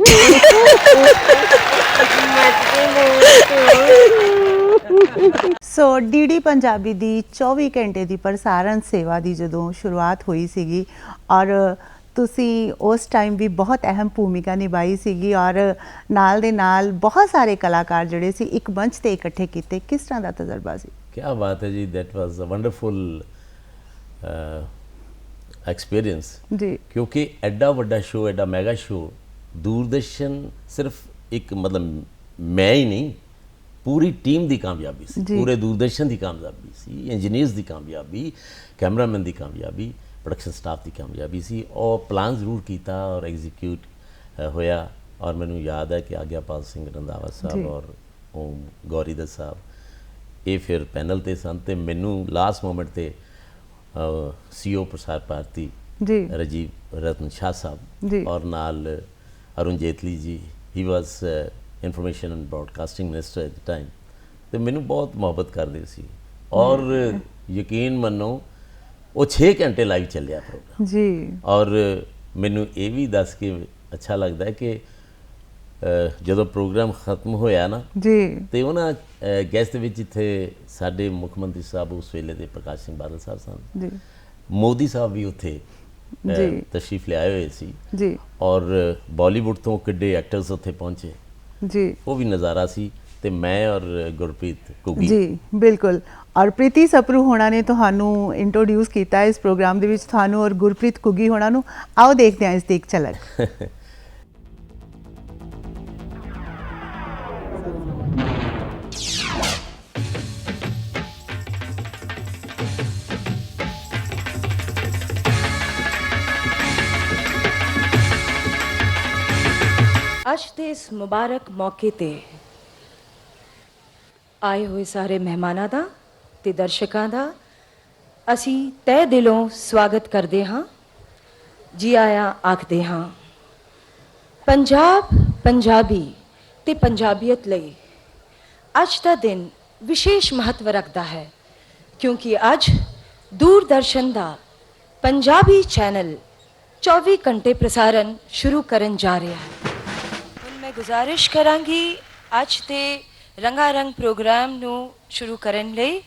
ਸੋ ਡੀਡੀ ਪੰਜਾਬੀ ਦੀ 24 ਘੰਟੇ ਦੀ ਪ੍ਰਸਾਰਣ ਸੇਵਾ ਦੀ ਜਦੋਂ ਸ਼ੁਰੂਆਤ ਹੋਈ ਸੀਗੀ ਔਰ ਤੁਸੀਂ ਉਸ ਟਾਈਮ ਵੀ ਬਹੁਤ ਅਹਿਮ ਭੂਮਿਕਾ ਨਿਭਾਈ ਸੀਗੀ ਔਰ ਨਾਲ ਦੇ ਨਾਲ ਬਹੁਤ ਸਾਰੇ ਕਲਾਕਾਰ ਜਿਹੜੇ ਸੀ ਇੱਕ ਮੰਚ ਤੇ ਇਕੱਠੇ ਕੀਤੇ ਕਿਸ ਤਰ੍ਹਾਂ ਦਾ ਤਜਰਬਾ ਸੀ? ਕੀ ਬਾਤ ਹੈ ਜੀ that was a wonderful experience ਜੀ। ਕਿਉਂਕਿ ਐਡਾ ਵੱਡਾ ਸ਼ੋਅ ਐਡਾ ਮੈਗਾ ਸ਼ੋਅ ਦੂਰਦਰਸ਼ਨ ਸਿਰਫ ਇੱਕ ਮਤਲਬ ਮੈਂ ਹੀ ਨਹੀਂ ਪੂਰੀ ਟੀਮ ਦੀ ਕਾਮਯਾਬੀ ਸੀ। ਪੂਰੇ ਦੂਰਦਰਸ਼ਨ ਦੀ ਕਾਮਯਾਬੀ ਸੀ ਇੰਜੀਨੀਅਰਸ ਦੀ ਕਾਮਯਾਬੀ ਕੈਮਰਾਮੈਨ ਦੀ ਕਾਮਯਾਬੀ ਪ੍ਰੋਡਕਸ਼ਨ ਸਟਾਫ ਦੀ ਕਾਮਯਾਬੀ ਸੀ ਉਹ ਪਲਾਨ ਜ਼ਰੂਰ ਕੀਤਾ ਔਰ ਐਗਜ਼ੀਕਿਊਟ ਹੋਇਆ ਔਰ ਮੈਨੂੰ ਯਾਦ ਹੈ ਕਿ ਆਗਿਆਪਾਲ ਸਿੰਘ ਰੰਧਾਵਾ ਜੀ। ਸਾਹਿਬ ਔਰ ਓਮ ਗੌਰੀ ਦੱਤ ਸਾਹਿਬ ਇਹ ਫਿਰ ਪੈਨਲ ਤੇ ਸਨ ਤੇ ਮੈਨੂੰ ਲਾਸਟ ਮੋਮੈਂਟ ਤੇ ਸੀਓ ਪ੍ਰਸਾਰ ਭਾਰਤੀ ਜੀ ਰਾਜੀਵ ਰਤਨ ਸ਼ਾਹ ਸਾਹਿਬ ਜੀ। ਔਰ ਨਾਲ Arun Jaitley ji he was information and broadcasting minister at the time ਤੇ ਮੈਨੂੰ ਬਹੁਤ ਮੁਹੱਬਤ ਕਰਦੇ ਸੀ। ਔਰ ਯਕੀਨ ਮੰਨੋ ਉਹ 6 ਘੰਟੇ ਲਾਈਵ ਚੱਲਿਆ ਪ੍ਰੋਗਰਾਮ ਜੀ। ਔਰ ਮੈਨੂੰ ਇਹ ਵੀ ਦੱਸ ਕੇ ਅੱਛਾ ਲੱਗਦਾ ਹੈ ਕਿ ਜਦੋਂ ਪ੍ਰੋਗਰਾਮ ਖਤਮ ਹੋਇਆ ਨਾ ਜੀ। ਤੇ ਉਹਨਾਂ ਗੈਸਟ ਵਿੱਚ ਇੱਥੇ ਸਾਡੇ ਮੁੱਖ ਮੰਤਰੀ ਸਾਹਿਬ ਉਸ ਵੇਲੇ ਦੇ ਪ੍ਰਕਾਸ਼ ਸਿੰਘ ਬਾਦਲ ਸਾਹਿਬ ਸਨ। ਜੀ। ਮੋਦੀ ਸਾਹਿਬ ਵੀ ਉੱਥੇ ਜੀ। ਤਸ਼ਰੀਫ ਲਿਆਏ ਹੋਏ ਸੀ। ਜੀ। ਔਰ ਬਾਲੀਵੁੱਡ ਤੋਂ ਕਿੱਡੇ ਐਕਟਰਸ ਉੱਥੇ ਪਹੁੰਚੇ। ਜੀ। ਉਹ ਵੀ ਨਜ਼ਾਰਾ ਸੀ ਤੇ ਮੈਂ ਔਰ ਗੁਰਪ੍ਰੀਤ ਕੁਗੀ। ਜੀ ਬਿਲਕੁਲ। ਔਰ ਪ੍ਰੀਤੀ ਸਪਰੂ ਹੋਣਾ ਨੇ ਤੁਹਾਨੂੰ ਇੰਟਰੋਡਿਊਸ ਕੀਤਾ ਇਸ ਪ੍ਰੋਗਰਾਮ ਦੇ ਵਿੱਚ ਤੁਹਾਨੂੰ ਔਰ ਗੁਰਪ੍ਰੀਤ ਕੁਗੀ ਹੋਣਾ ਨੂੰ। ਆਓ ਦੇਖਦੇ ਹਾਂ ਇਸ ਦੀ ਇੱਕ ਝਲਕ। ਦੇ ਇਸ ਮੁਬਾਰਕ ਮੌਕੇ ਤੇ ਆਏ ਹੋਏ ਸਾਰੇ ਮਹਿਮਾਨਾਂ ਦਾ ਤੇ ਦਰਸ਼ਕਾਂ ਦਾ ਅਸੀਂ ਤਹਿ ਦਿਲੋਂ ਸਵਾਗਤ ਕਰਦੇ ਹਾਂ। ਜੀ ਆਇਆ ਆਖਦੇ ਹਾਂ, ਪੰਜਾਬ ਪੰਜਾਬੀ ਤੇ ਪੰਜਾਬੀਅਤ ਲਈ ਅੱਜ ਦਾ ਦਿਨ ਵਿਸ਼ੇਸ਼ ਮਹੱਤਵ ਰੱਖਦਾ ਹੈ ਕਿਉਂਕਿ ਅੱਜ ਦੂਰਦਰਸ਼ਨ ਦਾ ਪੰਜਾਬੀ ਚੈਨਲ 24 ਘੰਟੇ ਪ੍ਰਸਾਰਣ ਸ਼ੁਰੂ ਕਰਨ ਜਾ ਰਿਹਾ ਹੈ। ਮੈਂ ਗੁਜ਼ਾਰਿਸ਼ ਕਰਾਂਗੀ ਅੱਜ ਦੇ ਰੰਗਾਰੰਗ ਪ੍ਰੋਗਰਾਮ ਨੂੰ ਸ਼ੁਰੂ ਕਰਨ ਲਈ।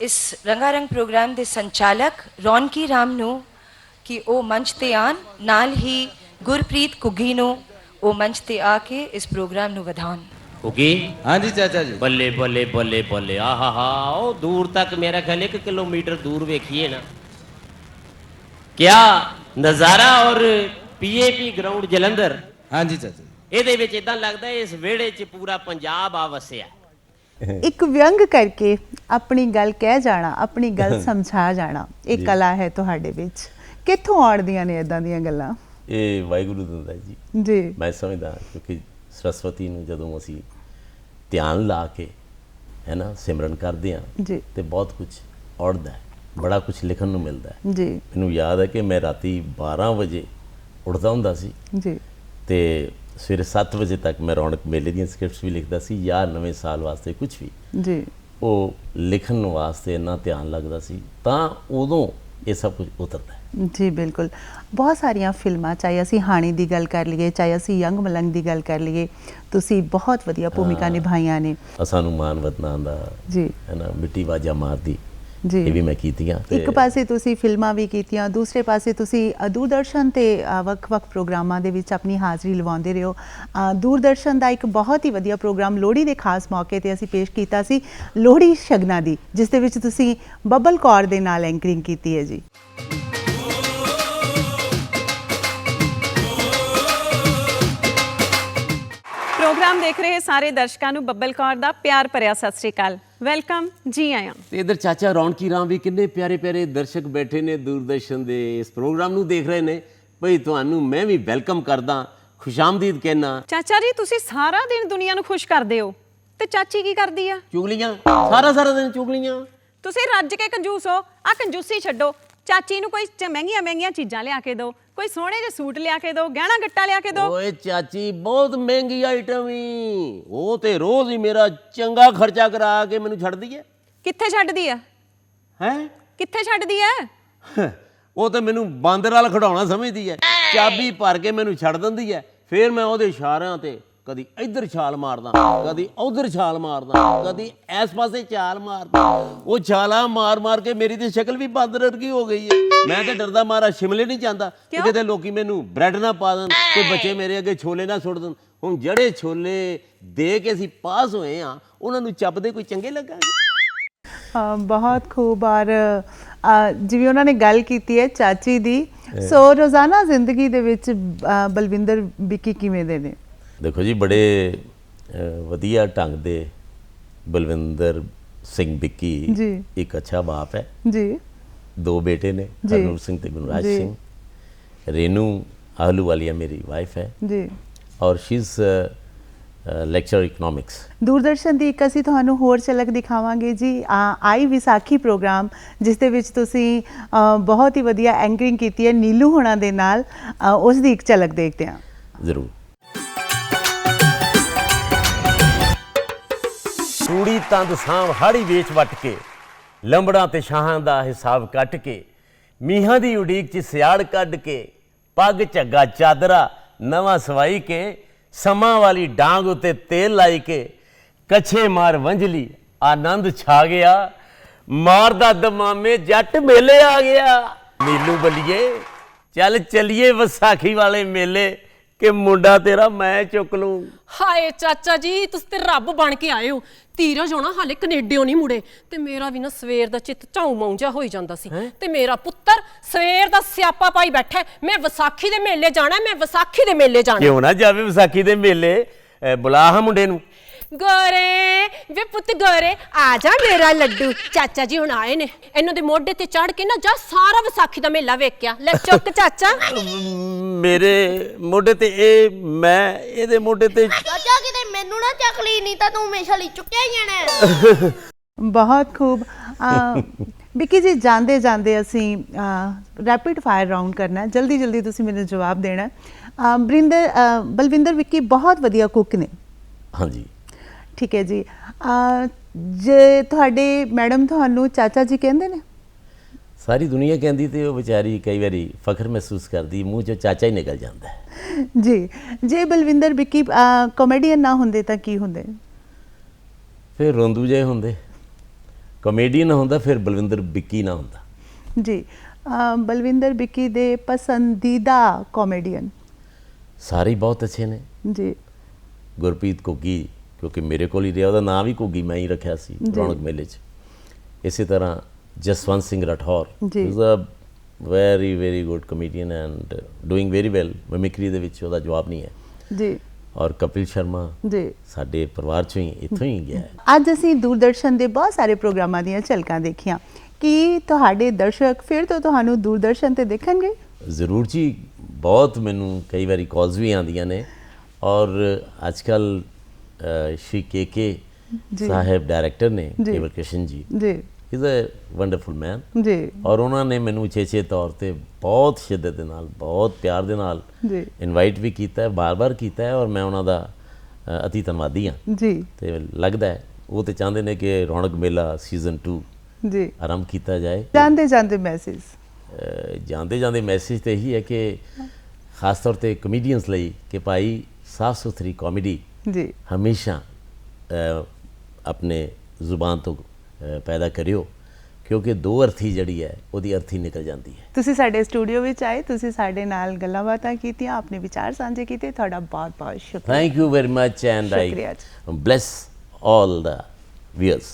ਇਸ ਰੰਗਾਰੰਗ ਪ੍ਰੋਗਰਾਮ ਦੇ ਸੰਚਾਲਕ ਰੌਣਕੀ ਰਾਮ ਨੂੰ ਕਿ ਉਹ ਮੰਚ ਤੇ ਆਣ ਨਾਲ ਹੀ ਗੁਰਪ੍ਰੀਤ ਕੁੱਗੀ ਨੂੰ ਉਹ ਮੰਚ ਤੇ ਆ ਕੇ ਇਸ ਪ੍ਰੋਗਰਾਮ ਨੂੰ ਵਧਾਉਣ। ਓਕੇ ਹਾਂਜੀ ਚਾਚਾ ਜੀ। ਬੱਲੇ ਬੱਲੇ ਬੱਲੇ ਬੱਲੇ ਆਹਾ ਹਾ ਉਹ ਦੂਰ ਤੱਕ ਮੇਰਾ ਖਿਆਲ 1 ਕਿਲੋਮੀਟਰ ਦੂਰ ਵੇਖੀਏ ਨਾ। ਕਿਆ ਨਜ਼ਾਰਾ ਔਰ ਪੀਏਪੀ ਗਰਾਊਂਡ ਜਲੰਧਰ। ਹਾਂਜੀ ਚਾਚਾ ਇਹਦੇ ਵਿੱਚ ਇਦਾਂ ਲੱਗਦਾ ਇਸ ਵਿਹੜੇ 'ਚ ਪੂਰਾ ਪੰਜਾਬ ਆ ਵਸਿਆ। ਇੱਕ ਵਿਅੰਗ ਕਰਕੇ ਆਪਣੀ ਗੱਲ ਕਹਿ ਜਾਣਾ ਆਪਣੀ ਗੱਲ ਸਮਝਾ ਜਾਣਾ ਇਹ ਕਲਾ ਹੈ ਤੁਹਾਡੇ ਵਿੱਚ। ਕਿੱਥੋਂ ਆੜਦੀਆਂ ਨੇ ਇਦਾਂ ਦੀਆਂ ਗੱਲਾਂ? ਇਹ ਵਾਹਿਗੁਰੂ ਦਿੰਦਾ ਜੀ। ਜੀ। ਮੈਂ ਸਮਝਦਾ ਕਿਉਂਕਿ ਸਰਸਵਤੀ ਨੂੰ ਜਦੋਂ ਅਸੀਂ ਧਿਆਨ ਲਾ ਕੇ ਹੈ ਨਾ ਸਿਮਰਨ ਕਰਦੇ ਹਾਂ ਜੀ। ਤੇ ਬਹੁਤ ਕੁਝ ਔੜਦਾ ਹੈ ਬੜਾ ਕੁਝ ਲਿਖਣ ਨੂੰ ਮਿਲਦਾ ਹੈ। ਜੀ। ਮੈਨੂੰ ਯਾਦ ਹੈ ਕਿ ਮੈਂ ਰਾਤੀ 12 ਵਜੇ ਉੱਠਦਾ ਹੁੰਦਾ ਸੀ। ਜੀ। ਤੇ ਸਵੇਰੇ 7 ਵਜੇ ਤੱਕ ਮੈਂ ਰੌਣਕ ਮੇਲੇ ਦੀਆਂ ਸਕ੍ਰਿਪਟਸ ਵੀ ਲਿਖਦਾ ਸੀ ਜਾਂ ਨਵੇਂ ਸਾਲ ਵਾਸਤੇ ਕੁਝ ਵੀ। ਜੀ। ਉਹ ਲਿਖਣ ਵਾਸਤੇ ਇੰਨਾ ਧਿਆਨ ਲੱਗਦਾ ਸੀ ਤਾਂ ਉਦੋਂ ਇਹ ਸਭ ਕੁਝ ਉਤਰਦਾ ਜੀ ਬਿਲਕੁਲ। ਬਹੁਤ ਸਾਰੀਆਂ ਫਿਲਮਾਂ ਚਾਹੇ ਅਸੀਂ ਹਾਣੀ ਦੀ ਗੱਲ ਕਰ ਲਈਏ ਚਾਹੇ ਅਸੀਂ ਯੰਗ ਮਲੰਗ ਦੀ ਗੱਲ ਕਰ ਲਈਏ ਤੁਸੀਂ ਬਹੁਤ ਵਧੀਆ ਭੂਮਿਕਾ ਨਿਭਾਈਆਂ ਨੇ। ਅਸਾਂ ਨੂੰ ਮਾਨ ਵਤਨਾਂ ਦਾ ਜੀ। ਹੈ ਨਾ ਮਿੱਟੀ ਵਾਜਾ ਮਾਰਦੀ। ਇਹ ਵੀ ਮੈਂ ਕੀਤੀਆਂ ਇੱਕ ਪਾਸੇ ਤੁਸੀਂ ਫਿਲਮਾਂ ਵੀ ਕੀਤੀਆਂ ਦੂਸਰੇ ਪਾਸੇ ਤੁਸੀਂ ਦੂਰਦਰਸ਼ਨ ਤੇ ਵੱਖ-ਵੱਖ ਪ੍ਰੋਗਰਾਮਾਂ ਦੇ ਵਿੱਚ ਆਪਣੀ ਹਾਜ਼ਰੀ ਲਵਾਉਂਦੇ ਰਹੋ। ਅ, ਦੂਰਦਰਸ਼ਨ ਦਾ ਇੱਕ ਬਹੁਤ ਹੀ ਵਧੀਆ ਪ੍ਰੋਗਰਾਮ ਲੋਹੜੀ ਦੇ ਖਾਸ ਮੌਕੇ ਤੇ ਅਸੀਂ ਪੇਸ਼ ਕੀਤਾ ਸੀ ਲੋਹੜੀ ਸ਼ਗਨਾਂ ਦੀ ਜਿਸ ਦੇ ਵਿੱਚ ਤੁਸੀਂ ਬੱਬਲ ਕੌਰ ਦੇ ਨਾਲ ਐਂਕਰਿੰਗ ਕੀਤੀ ਹੈ ਜੀ। ਪ੍ਰੋਗਰਾਮ ਦੇਖ ਰਹੇ ਸਾਰੇ ਦਰਸ਼ਕਾਂ ਨੂੰ ਬੱਬਲ ਕੌਰ ਦਾ ਪਿਆਰ ਭਰਿਆ ਸਤਿ ਸ੍ਰੀ ਅਕਾਲ। ਵੈਲਕਮ ਜੀ ਆਇਆਂ ਤੇ ਇਧਰ ਚਾਚਾ ਰੌਣਕੀ ਰਾਮ ਵੀ ਕਿੰਨੇ ਪਿਆਰੇ ਪਿਆਰੇ ਦਰਸ਼ਕ ਬੈਠੇ ਨੇ ਦੂਰਦਰਸ਼ਨ ਦੇ ਇਸ ਪ੍ਰੋਗਰਾਮ ਨੂੰ ਦੇਖ ਰਹੇ ਨੇ। ਭਈ ਤੁਹਾਨੂੰ ਮੈਂ ਵੀ ਵੈਲਕਮ ਕਰਦਾ ਖੁਸ਼ਾਮਦੀਦ ਕਹਿਣਾ ਚਾਚਾ ਜੀ ਤੁਸੀਂ ਸਾਰਾ ਦਿਨ ਦੁਨੀਆ ਨੂੰ ਖੁਸ਼ ਕਰਦੇ ਹੋ। ਤੇ ਚਾਚੀ ਕੀ ਕਰਦੀ ਆ? ਚੁਗਲੀਆਂ ਸਾਰਾ ਸਾਰਾ ਦਿਨ ਚੁਗਲੀਆਂ। ਤੁਸੀਂ ਰੱਜ ਕੇ ਕੰਜੂਸ ਹੋ ਆ ਕੰਜੂਸੀ ਛੱਡੋ। ਚਾਚੀ ਨੂੰ ਕੋਈ ਮਹਿੰਗੀਆਂ ਮਹਿੰਗੀਆਂ ਚੀਜ਼ਾਂ ਲਿਆ ਕੇ ਦਿਓ। ਕੋਈ ਸੋਹਣੇ ਜਿਹੇ ਸੂਟ ਲਿਆ ਕੇ ਦਿਓ ਗਹਿਣਾ ਗੱਟਾ ਲਿਆ ਕੇ ਦਿਓ ਓਏ ਚਾਚੀ ਬਹੁਤ ਮਹਿੰਗੀ ਆਈਟਮ ਹੀ ਉਹ ਤੇ ਰੋਜ਼ ਹੀ ਮੇਰਾ ਚੰਗਾ ਖਰਚਾ ਕਰਾ ਕੇ ਮੈਨੂੰ ਛੱਡਦੀ ਹੈ ਕਿੱਥੇ ਛੱਡਦੀ ਆ ਹੈ? ਕਿੱਥੇ ਛੱਡਦੀ ਆ ਉਹ ਤੇ ਮੈਨੂੰ ਬਾਂਦਰ ਵਾਲ ਖੜਾਉਣਾ ਸਮਝਦੀ ਹੈ ਚਾਬੀ ਭਰ ਕੇ ਮੈਨੂੰ ਛੱਡ ਦਿੰਦੀ ਹੈ ਫਿਰ ਮੈਂ ਉਹਦੇ ਇਸ਼ਾਰਿਆਂ ਤੇ ਕਦੀ ਇੱਧਰ ਛਾਲ ਮਾਰਦਾ ਕਦੀ ਉਧਰ ਛਾਲ ਮਾਰਦਾ ਕਦੀ ਇਸ ਪਾਸੇ ਛਾਲ ਮਾਰਦਾ। ਉਹ ਛਾਲਾਂ ਮਾਰ ਮਾਰ ਕੇ ਮੇਰੀ ਤੇ ਸ਼ਕਲ ਵੀ ਬਾਂਦਰ ਵਰਗੀ ਹੋ ਗਈ ਹੈ। ਮੈਂ ਤੇ ਡਰਦਾ ਮਾਰਾ ਸ਼ਿਮਲੇ ਨਹੀਂ ਜਾਂਦਾ। ਕਿ ਕਿਤੇ ਲੋਕੀ ਮੈਨੂੰ ਬ੍ਰੈਡ ਨਾ ਪਾ ਦੇਣ ਕੋਈ ਬੱਚੇ ਮੇਰੇ ਅੱਗੇ ਛੋਲੇ ਨਾ ਸੁੱਟ ਦੇਣ। ਹੁਣ ਜਿਹੜੇ ਛੋਲੇ ਦੇ ਕੇ ਅਸੀਂ ਪਾਸ ਹੋਏ ਆ ਉਹਨਾਂ ਨੂੰ ਚੱਪਦੇ ਕੋਈ ਚੰਗੇ ਲੱਗਾਂਗੇ ਅ, ਬਹੁਤ ਖੂਬ ਅ, ਜਿਵੇਂ ਉਹਨਾਂ ਨੇ ਗੱਲ ਕੀਤੀ ਹੈ ਚਾਚੀ ਦੀ ਸੋ ਰੋਜ਼ਾਨਾ ਜ਼ਿੰਦਗੀ ਦੇ ਵਿੱਚ ਬਲਵਿੰਦਰ ਵਿੱਕੀ ਕਿਵੇਂ ਦੇ ਨੇ? ਦੇਖੋ ਜੀ ਬੜੇ ਵਧੀਆ ਢੰਗ ਦੇ ਬਲਵਿੰਦਰ ਸਿੰਘ ਵਿੱਕੀ ਜੀ। ਇੱਕ ਅੱਛਾ ਬਾਪ ਹੈ। ਜੀ। ਦੋ ਬੇਟੇ ਨੇ। ਹਰਨੂਰ ਸਿੰਘ ਤੇ ਗੁਰਰਾਜ ਜੀ। ਸਿੰਘ। ਰੇਨੂ ਆਲੂ ਵਾਲੀਆ ਮੇਰੀ ਵਾਈਫ ਹੈ। ਜੀ। ਔਰ she is lecture economics Doordarshan ਦੀ ਇੱਕ ਅਸੀਂ ਤੁਹਾਨੂੰ ਹੋਰ ਝਲਕ ਦਿਖਾਵਾਂਗੇ ਜੀ। ਆਈ ਵਿਸਾਖੀ ਪ੍ਰੋਗਰਾਮ ਜਿਸ ਦੇ ਵਿੱਚ ਤੁਸੀਂ ਬਹੁਤ ਹੀ ਵਧੀਆ ਐਂਕਰਿੰਗ ਕੀਤੀ ਹੈ ਨੀਲੂ ਹੋਣਾ ਦੇ ਨਾਲ। ਉਸ ਦੀ ਇੱਕ ਝਲਕ ਦੇਖਦੇ ਹਾਂ। ਜ਼ਰੂਰ। ਤੂੜੀ ਤੰਦ ਸਾਂਭ ਹਾੜੀ ਵੇਚ ਵਟ ਕੇ, ਲੰਬੜਾਂ ਤੇ ਸ਼ਾਹਾਂ ਦਾ ਹਿਸਾਬ ਕੱਟ ਕੇ, ਮੀਹਾਂ ਦੀ ਉਡੀਕ 'ਚ ਸਿਆੜ ਕੱਢ ਕੇ, ਪੱਗ ਝੱਗਾ ਚਾਦਰਾ ਨਵਾਂ ਸਵਾਈ ਕੇ, ਸਮਾਂ ਵਾਲੀ ਡਾਂਗ ਉਤੇ ਤੇਲ ਲਾਈ ਕੇ, ਕਛੇ ਮਾਰ ਵੰਝਲੀ, ਆਨੰਦ ਛਾ ਗਿਆ, ਮਾਰਦਾ ਦਮਾਮੇ ਜੱਟ ਮੇਲੇ ਆ ਗਿਆ। ਨੀਲੂ ਬਲੀਏ, ਚੱਲ ਚਲੀਏ ਵਿਸਾਖੀ ਵਾਲੇ ਮੇਲੇ ਕਿ ਮੁੰਡਾ ਤੇਰਾ ਮੈਂ ਚੁੱਕ ਲੂੰ। ਹਾਏ ਚਾਚਾ ਜੀ ਤੁਸੀਂ ਤੇ ਰੱਬ ਬਣ ਕੇ ਆਏ ਹੋ। ਧੀਰਜ ਹੋਣਾ ਹਾਲੇ ਕੈਨੇਡਿਓ ਨਹੀਂ ਮੁੜੇ। ਤੇ ਮੇਰਾ ਵੀ ਨਾ ਸਵੇਰ ਦਾ ਚਿੱਤ ਝਾਉ ਮਾਉਂਜਾ ਹੋਈ ਜਾਂਦਾ ਸੀ। ਤੇ ਮੇਰਾ ਪੁੱਤਰ ਸਵੇਰ ਦਾ ਸਿਆਪਾ ਪਾਈ ਬੈਠਾ ਹੈ, ਮੈਂ ਵਿਸਾਖੀ ਦੇ ਮੇਲੇ ਜਾਣਾ ਹੈ, ਮੈਂ ਵਿਸਾਖੀ ਦੇ ਮੇਲੇ ਜਾਣਾ ਹੈ। ਕਿਉਂ ਨਾ ਜਾਵੇ ਵਿਸਾਖੀ ਦੇ ਮੇਲੇ ਅਹ ਬੁਲਾ ਹਾਂ ਮੁੰਡੇ ਨੂੰ। ਗੋਰੇ ਵੇ ਪੁੱਤ ਗੋਰੇ ਆ ਜਾ ਮੇਰਾ ਲੱਡੂ। ਚਾਚਾ ਜੀ ਹੁਣ ਆਏ ਨੇ। ਇਹਨਾਂ ਦੇ ਮੋਢੇ ਤੇ ਚੜ ਕੇ ਨਾ ਜਾ ਸਾਰਾ ਵਿਸਾਖੀ ਦਾ ਮੇਲਾ ਵੇਖਿਆ। ਲੈ ਚੁੱਕ ਚਾਚਾ। ਮੇਰੇ ਮੋਢੇ ਤੇ ਇਹ ਮੈਂ ਇਹਦੇ ਮੋਢੇ ਤੇ ਚਾਚਾ ਕਿਤੇ ਮੈਨੂੰ ਨਾ ਚੱਕ ਲਈ ਨਹੀਂ ਤਾਂ ਤੂੰ ਹਮੇਸ਼ਾ ਲਈ ਚੁੱਕਿਆ ਹੀ ਜਾਣਾ। ਬਹੁਤ ਖੂਬ। ਅ, ਵਿੱਕੀ ਜੀ ਜਾਂਦੇ ਜਾਂਦੇ ਅਸੀਂ ਰੈਪਿਡ ਫਾਇਰ ਰਾਉਂਡ ਕਰਨਾ ਹੈ। ਜਲਦੀ ਜਲਦੀ ਤੁਸੀਂ ਮੈਨੂੰ ਜਵਾਬ ਦੇਣਾ ਹੈ। ਬਰਿੰਦਰ ਬਲਵਿੰਦਰ ਵਿੱਕੀ ਬਹੁਤ ਵਧੀਆ ਕੁੱਕ ਨੇ। ਹਾਂਜੀ। ਠੀਕ ਹੈ ਜੀ। ਜੇ ਤੁਹਾਡੇ ਮੈਡਮ ਤੁਹਾਨੂੰ ਚਾਚਾ ਜੀ ਕਹਿੰਦੇ ਨੇ? ਸਾਰੀ ਦੁਨੀਆ ਕਹਿੰਦੀ ਤੇ ਉਹ ਵਿਚਾਰੀ ਕਈ ਵਾਰੀ ਫਖਰ ਮਹਿਸੂਸ ਕਰਦੀ ਮੂੰਹ ਚੋਂ ਚਾਚਾ ਹੀ ਨਿਕਲ ਜਾਂਦਾ ਜੀ। ਜੇ ਬਲਵਿੰਦਰ ਵਿੱਕੀ ਕਾਮੇਡੀਅਨ ਨਾ ਹੁੰਦੇ ਤਾਂ ਕੀ ਹੁੰਦੇ? ਫਿਰ ਰੋਂਦੂ ਜੇ ਹੁੰਦੇ। ਕਮੇਡੀਅਨ ਹੁੰਦਾ ਫਿਰ ਬਲਵਿੰਦਰ ਬਿੱਕੀ ਨਾ ਹੁੰਦਾ। ਜੀ। ਬਲਵਿੰਦਰ ਵਿੱਕੀ ਦੇ ਪਸੰਦੀਦਾ ਕਾਮੇਡੀਅਨ ਸਾਰੇ ਬਹੁਤ ਅੱਛੇ ਨੇ। ਜੀ। ਗੁਰਪ੍ਰੀਤ ਘੁੱਗੀ ਕਿਉਂਕਿ ਮੇਰੇ ਕੋਲ ਹੀ ਰਿਹਾ ਉਹਦਾ ਨਾਮ ਵੀ ਘੁੱਗੀ ਮੈਂ ਹੀ ਰੱਖਿਆ ਸੀ ਰੌਣਕ ਮੇਲੇ 'ਚ। ਇਸੇ ਤਰ੍ਹਾਂ Jaswant Singh Rathore. Is a very very good comedian and doing very well mimicry ਦੇ ਵਿੱਚ ਉਹਦਾ ਜਵਾਬ ਨਹੀਂ ਹੈ। ਜੀ। ਔਰ ਕਪਿਲ ਸ਼ਰਮਾ ਜੀ। ਸਾਡੇ ਪਰਿਵਾਰ ਚੋਂ ਹੀ ਇੱਥੋਂ ਹੀ ਗਿਆ ਹੈ। ਅੱਜ ਅਸੀਂ ਦੂਰਦਰਸ਼ਨ ਦੇ ਬਹੁਤ ਸਾਰੇ ਪ੍ਰੋਗਰਾਮਾਂ ਦੀਆਂ ਝਲਕਾਂ ਦੇਖੀਆਂ। ਕੀ ਤੁਹਾਡੇ ਦਰਸ਼ਕ ਫਿਰ ਤੋਂ ਤੁਹਾਨੂੰ ਦੂਰਦਰਸ਼ਨ ਤੇ ਦੇਖਣਗੇ? ਜ਼ਰੂਰ ਜੀ ਬਹੁਤ ਮੈਨੂੰ ਕਈ ਵਾਰੀ ਕਾਲਸ ਵੀ ਆਉਂਦੀਆਂ ਨੇ। ਔਰ ਅੱਜ ਸ਼੍ਰੀ ਕੇ ਕੇ ਸਾਹਿਬ ਡਾਇਰੈਕਟਰ ਨੇ। ਕੇਵਲ ਕ੍ਰਿਸ਼ਨ ਜੀ ਜੀ ਇਜ਼ ਅ ਵੰਡਰਫੁਲ ਮੈਨ ਜੀ ਔਰ ਉਹਨਾਂ ਨੇ ਮੈਨੂੰ ਚੇਚੇ ਤੌਰ ਤੇ ਬਹੁਤ ਸ਼ਿੱਦਤ ਦੇ ਨਾਲ ਬਹੁਤ ਪਿਆਰ ਦੇ ਨਾਲ ਜੀ ਇਨਵਾਈਟ ਵੀ ਕੀਤਾ ਹੈ ਬਾਰ-ਬਾਰ ਕੀਤਾ ਹੈ ਔਰ ਮੈਂ ਉਹਨਾਂ ਦਾ ਅਤੀ ਧੰਨਵਾਦੀ ਹਾਂ ਜੀ ਤੇ ਲੱਗਦਾ ਹੈ ਉਹ ਤੇ ਚਾਹੁੰਦੇ ਨੇ ਕਿ ਰੌਣਕ ਮੇਲਾ ਸੀਜ਼ਨ 2 ਜੀ ਆਰੰਭ ਕੀਤਾ ਜਾਏ ਜਾਂਦੇ ਜਾਂਦੇ ਮੈਸੇਜ ਜਾਂਦੇ ਜਾਂਦੇ ਮੈਸੇਜ ਤੇ ਇਹੀ ਹੈ ਕਿ ਖਾਸ ਤੌਰ ਤੇ ਕਮੇਡੀਅਨਸ ਲਈ ਕਿ ਭਾਈ ਸਾਫ਼ ਸੁਥਰੀ ਕਾਮੇਡੀ ਜੀ ਹਮੇਸ਼ਾ ਆਪਣੇ ਜ਼ੁਬਾਨ ਤੋਂ ਪੈਦਾ ਕਰਿਓ ਕਿਉਂਕਿ ਦੋ ਅਰਥੀ ਜਿਹੜੀ ਹੈ ਉਹਦੀ ਅਰਥੀ ਨਿਕਲ ਜਾਂਦੀ ਹੈ ਤੁਸੀਂ ਸਾਡੇ ਸਟੂਡੀਓ ਵਿੱਚ ਆਏ ਤੁਸੀਂ ਸਾਡੇ ਨਾਲ ਗੱਲਾਂ ਬਾਤਾਂ ਕੀਤੀਆਂ ਆਪਣੇ ਵਿਚਾਰ ਸਾਂਝੇ ਕੀਤੇ ਤੁਹਾਡਾ ਬਹੁਤ ਬਹੁਤ ਸ਼ੁਕਰੀਆ thank you very much and I. Bless all the viewers